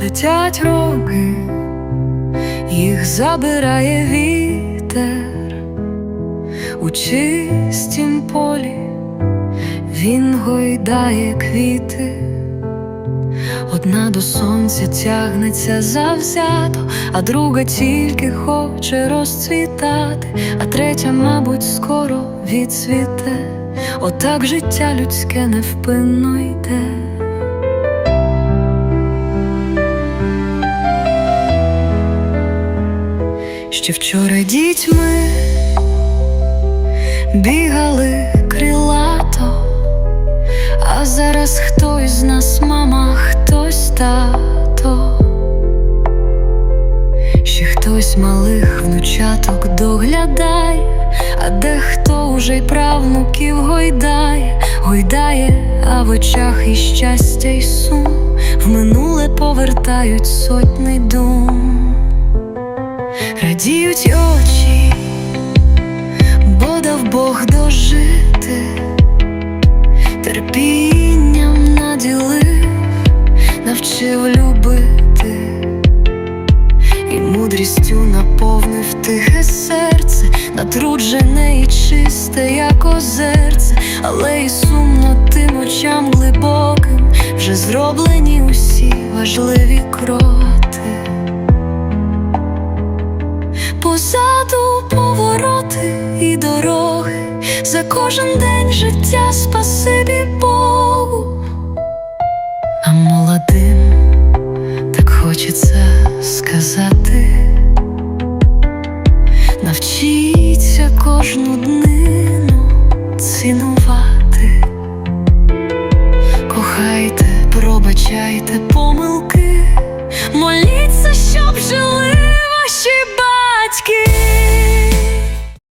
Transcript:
летять роки, їх забирає вітер у чистім полі, він гойдає квіти. Одна до сонця тягнеться завзято, а друга тільки хоче розцвітати, а третя, мабуть, скоро відцвіте. Отак життя людське невпинно йде. Ще вчора дітьми бігали крилато, а зараз хтось з нас мама, хтось тато, ще хтось малих внучаток доглядає, а дехто уже й правнуків гойдає, гойдає, а в очах і щастя, й сум. В минуле повертають сотни дум. Радіють очі, бо дав Бог дожити, терпінням наділив, навчив любити, і мудрістю наповнив тихе серце, натруджене і чисте, як озерце, але й сумно тим очам глибоким, вже зроблені усі важливі кроки. позаду повороти і дороги, за кожен день життя спасибі Богу, а молодим так хочеться сказати, навчіться кожну днину цінувати, кохайте, пробачайте помилки, моліться, щоб жили.